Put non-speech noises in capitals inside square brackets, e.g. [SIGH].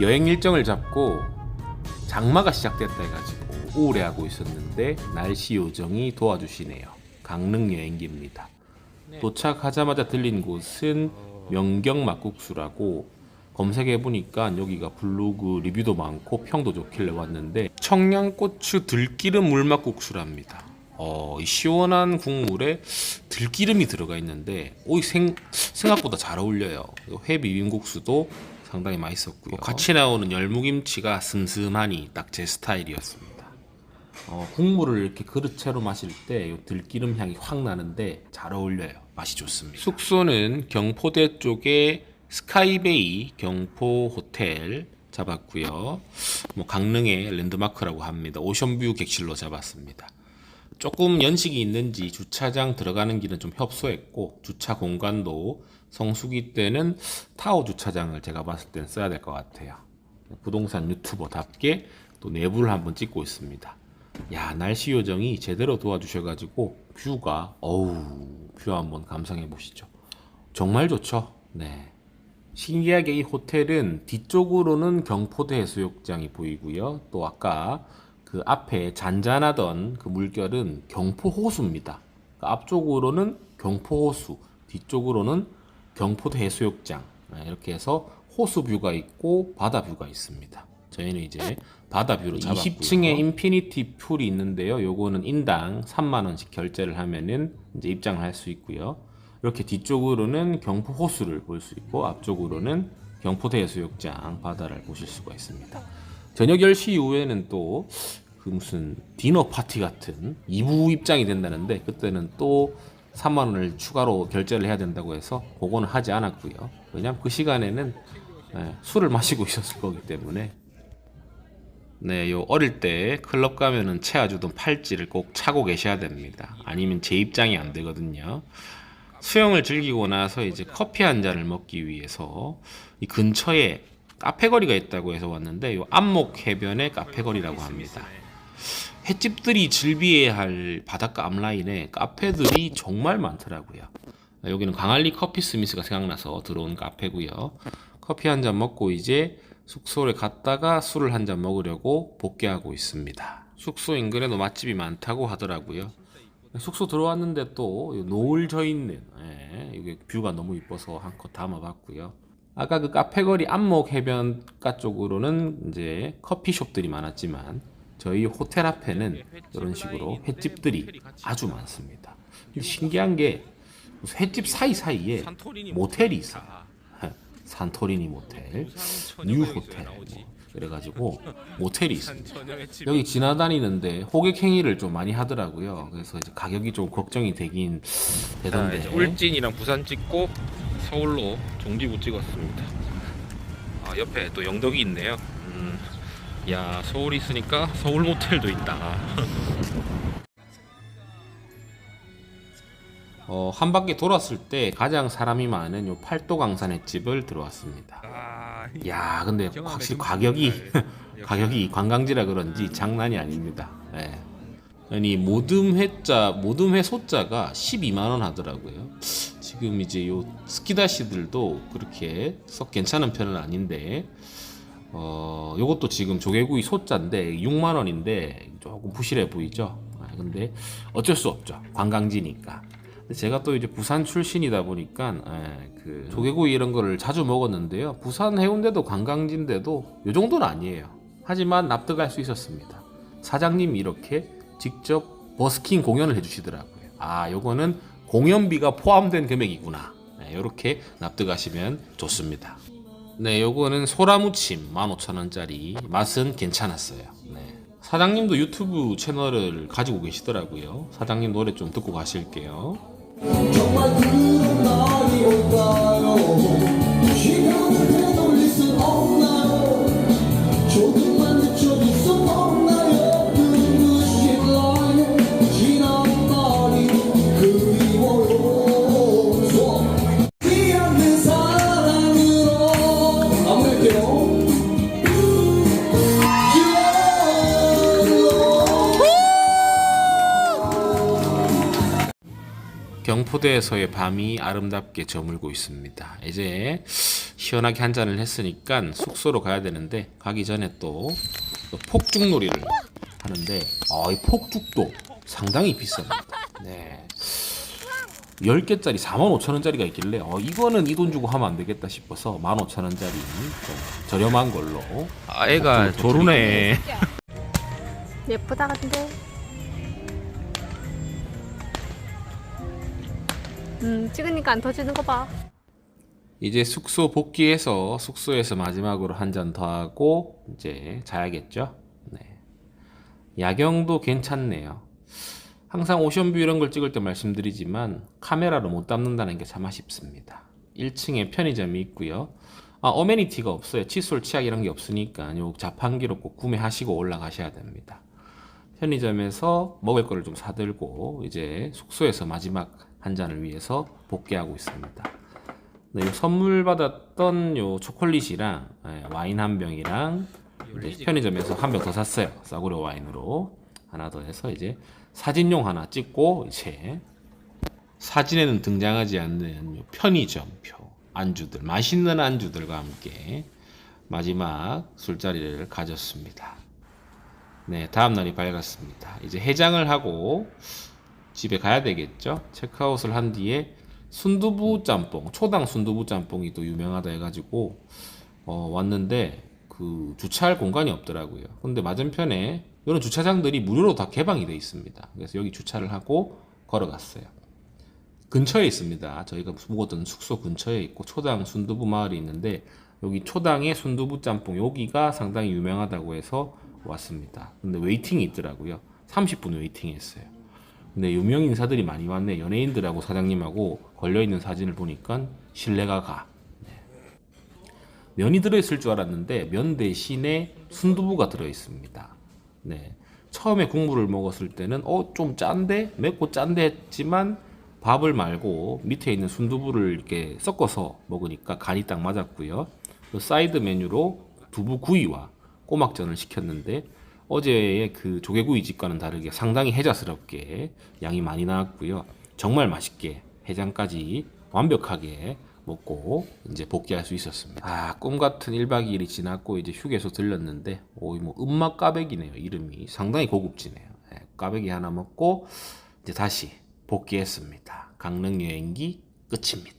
여행 일정을 잡고 장마가 시작됐다 해가지고 우울해하고 있었는데 날씨 요정이 도와주시네요. 강릉 여행기입니다. 도착하자마자 들린 곳은 명경 막국수라고 검색해 보니까 여기가 블로그 리뷰도 많고 평도 좋길래 왔는데 청양고추 들기름 물막국수랍니다. 어, 이 시원한 국물에 들기름이 들어가 있는데 오, 생, 생각보다 잘 어울려요. 회 비빔국수도 상당히 맛있었고요. 같이 나오는 열무김치가 슴슴하니 딱 제 스타일이었습니다. 어, 국물을 이렇게 그릇채로 마실 때 요 들기름 향이 확 나는데 잘 어울려요. 맛이 좋습니다. 숙소는 경포대 쪽에 스카이베이 경포 호텔 잡았고요. 뭐 강릉의 랜드마크라고 합니다. 오션뷰 객실로 잡았습니다. 조금 연식이 있는지 주차장 들어가는 길은 좀 협소했고 주차 공간도 성수기 때는 타워 주차장을 제가 봤을 때는 써야 될 것 같아요. 부동산 유튜버답게 또 내부를 한번 찍고 있습니다. 야 날씨 요정이 제대로 도와주셔가지고 뷰가 어우 뷰 한번 감상해 보시죠. 정말 좋죠. 네. 신기하게 이 호텔은 뒤쪽으로는 경포대 해수욕장이 보이고요. 또 아까 그 앞에 잔잔하던 그 물결은 경포 호수입니다. 그 앞쪽으로는 경포 호수, 뒤쪽으로는 경포대 해수욕장. 네, 이렇게 해서 호수 뷰가 있고 바다 뷰가 있습니다. 저희는 이제 바다 뷰로 잡았고요. 20층에 인피니티 풀이 있는데요. 요거는 인당 3만 원씩 결제를 하면은 이제 입장을 할 수 있고요. 이렇게 뒤쪽으로는 경포 호수를 볼 수 있고 앞쪽으로는 경포대 해수욕장 바다를 보실 수가 있습니다. 저녁 10시 이후에는 또 그 무슨 디너 파티 같은 2부 입장이 된다는데 그때는 또 3만 원을 추가로 결제를 해야 된다고 해서 그거는 하지 않았고요. 왜냐면 그 시간에는 예, 술을 마시고 있었을 거기 때문에 네, 요 어릴 때 클럽 가면은 채아주던 팔찌를 꼭 차고 계셔야 됩니다. 아니면 제 입장이 안 되거든요. 수영을 즐기고 나서 이제 커피 한 잔을 먹기 위해서 이 근처에 카페 거리가 있다고 해서 왔는데 요 안목 해변의 카페 거리라고 합니다. 횟집들이 즐비해야 할 바닷가 앞라인에 카페들이 정말 많더라고요. 여기는 광안리 커피 스미스가 생각나서 들어온 카페고요. 커피 한 잔 먹고 이제 숙소를 갔다가 술을 한 잔 먹으려고 복귀하고 있습니다. 숙소 인근에도 맛집이 많다고 하더라고요. 숙소 들어왔는데 또 노을 져 있는 예, 이게 뷰가 너무 이뻐서 한컷 담아봤고요. 아까 그 카페거리 안목 해변가 쪽으로는 이제 커피숍들이 많았지만 저희 호텔 앞에는 이런 식으로 횟집들이 아주 많습니다. 신기한 게 횟집 사이 사이에 모텔이 있어요. [LAUGHS] 산토리니 모텔, 뉴 호텔, 뭐 그래가지고 모텔이 있습니다. 여기 지나다니는데 호객 행위를 좀 많이 하더라고요. 그래서 이제 가격이 좀 걱정이 되긴 자, 되던데. 울진이랑 부산 찍고 서울로 종지부 찍었습니다. 아, 옆에 또 영덕이 있네요. 음, 야 서울 있으니까 서울 모텔도 있다. [LAUGHS] 어, 한 바퀴 돌았을 때 가장 사람이 많은 요 팔도 강산 횟집을 들어왔습니다. 아, 야, 근데 확실히 가격이 [LAUGHS] 가격이 관광지라 그런지 장난이 아닙니다. 예. 아니 모듬 회자 모듬 회 소자가 12만 원 하더라고요. 지금 이제 요 스키다시들도 그렇게 썩 괜찮은 편은 아닌데 어 요것도 지금 조개구이 소자인데 6만 원인데 조금 부실해 보이죠. 아, 근데 어쩔 수 없죠. 관광지니까. 제가 또 이제 부산 출신이다 보니까 예, 그 조개구이 이런 거를 자주 먹었는데요. 부산 해운대도 관광지인데도 요 정도는 아니에요. 하지만 납득할 수 있었습니다. 사장님이 이렇게 직접 버스킹 공연을 해주시더라고요. 아, 요거는 공연비가 포함된 금액이구나. 네, 이렇게 납득하시면 좋습니다. 네, 요거는 소라무침 15,000원짜리 맛은 괜찮았어요. 네. 사장님도 유튜브 채널을 가지고 계시더라고요. 사장님 노래 좀 듣고 가실게요. 경포대에서의 밤이 아름답게 저물고 있습니다. 이제 시원하게 한 잔을 했으니까 숙소로 가야 되는데 가기 전에 또, 또 폭죽놀이를 하는데 아, 이 폭죽도 상당히 비쌉니다. 네. 10개짜리 45,000원짜리가 있길래 어, 이거는 이 돈 주고 하면 안 되겠다 싶어서 15,000원짜리 좀 저렴한 걸로 아 애가 조르네 예쁘다 근데 음 찍으니까 안 터지는 거 봐 이제 숙소 복귀해서 숙소에서 마지막으로 한 잔 더 하고 이제 자야겠죠. 네. 야경도 괜찮네요. 항상 오션뷰 이런 걸 찍을 때 말씀드리지만 카메라로 못 담는다는 게 참 아쉽습니다. 1층에 편의점이 있고요. 아, 어메니티가 없어요. 칫솔, 치약 이런 게 없으니까 요 자판기로 꼭 구매하시고 올라가셔야 됩니다. 편의점에서 먹을 거를 좀 사들고 이제 숙소에서 마지막 한 잔을 위해서 복귀하고 있습니다. 네, 요 선물 받았던 요 초콜릿이랑 예, 와인 한 병이랑 편의점에서 한 병 더 샀어요. 싸구려 와인으로 하나 더 해서 이제 사진용 하나 찍고 이제 사진에는 등장하지 않는 요 편의점표 안주들 맛있는 안주들과 함께 마지막 술자리를 가졌습니다. 네, 다음 날이 밝았습니다. 이제 해장을 하고 집에 가야 되겠죠? 체크아웃을 한 뒤에 순두부 짬뽕, 초당 순두부 짬뽕이 또 유명하다 해가지고 어, 왔는데 그 주차할 공간이 없더라고요. 근데 맞은편에 이런 주차장들이 무료로 다 개방이 돼 있습니다. 그래서 여기 주차를 하고 걸어갔어요. 근처에 있습니다. 저희가 묵었던 숙소 근처에 있고 초당 순두부 마을이 있는데 여기 초당의 순두부 짬뽕 여기가 상당히 유명하다고 해서 왔습니다. 근데 웨이팅이 있더라고요. 30분 웨이팅 했어요. 근데 유명 인사들이 많이 왔네. 연예인들하고 사장님하고 걸려 있는 사진을 보니까 신뢰가 가. 네. 면이 들어 있을 줄 알았는데 면 대신에 순두부가 들어 있습니다. 네. 처음에 국물을 먹었을 때는 어 좀 짠데 맵고 짠데 했지만 밥을 말고 밑에 있는 순두부를 이렇게 섞어서 먹으니까 간이 딱 맞았고요. 또 사이드 메뉴로 두부 구이와 꼬막전을 시켰는데 어제의 그 조개구 이 집과는 다르게 상당히 해자스럽게 양이 많이 나왔고요. 정말 맛있게 해장까지 완벽하게 먹고 이제 복귀할 수 있었습니다. 아, 꿈 같은 1박 2일이 지났고 이제 휴게소 들렸는데 오이 뭐 음막 까베기네요. 이름이 상당히 고급지네요. 예, 까베기 하나 먹고 이제 다시 복귀했습니다. 강릉 여행기 끝입니다.